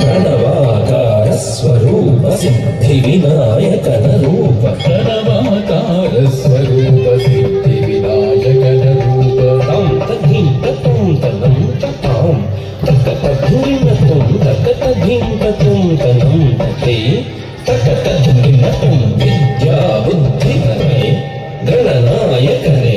ప్రణవాకార స్వరూప సిద్ధి వినాయక రూప ప్రణవాకార స్వరూప సిద్ధి వినాయక రూప తం తగ్గిం తం తలం తాం తక తధురిన తే తక విద్యా బుద్ధి గణనాయకరే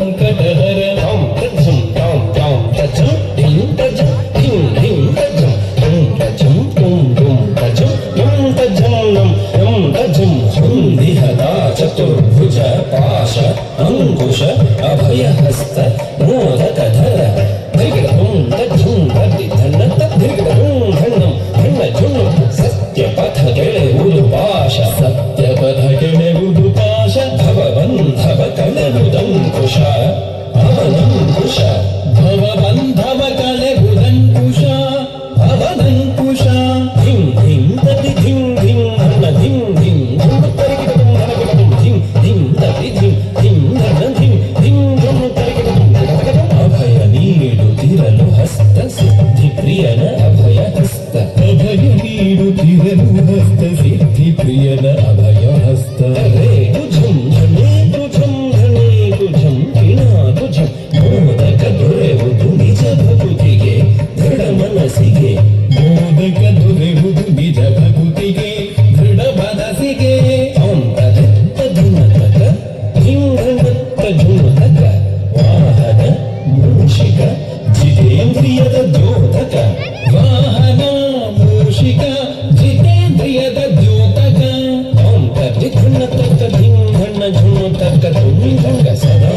वेङ्कटहर तं तजं तां तां ఘోష భవనం ఘోష భవబంధవ కళే బుధంకుష భవనంకుష ధిం ధిం తటి ధిం ధిం ధన ధిం ధిం ప్రియన అభయ హస్త అభయ హస్త సిద్ధి ಮನಸ್ಸಿಗೆ ಮೋದಕ ದೊರೆಯುವುದು ನಿಜ ಭಕುತಿಗೆ ದೃಢ ಮನಸ್ಸಿಗೆ ತಾಂ ತದತ್ತ ಧುಮತಕ ಧಿಂ ಧನತ್ತ ಧುಮತಕ ವಾಹನ ಮೂಷಿಕ ಜಿತೇಂದ್ರಿಯದ ದ್ಯೋತಕ ವಾಹನ ಮೂಷಿಕ ಜಿತೇಂದ್ರಿಯದ ದ್ಯೋತಕ ತಾಂ ತದಿ ಧನ ತಕ್ಕ ಧಿಂ ಧನ ಧುಮ ತಕ್ಕ ಧುಮ್ ಧಂಗ ಸದಾ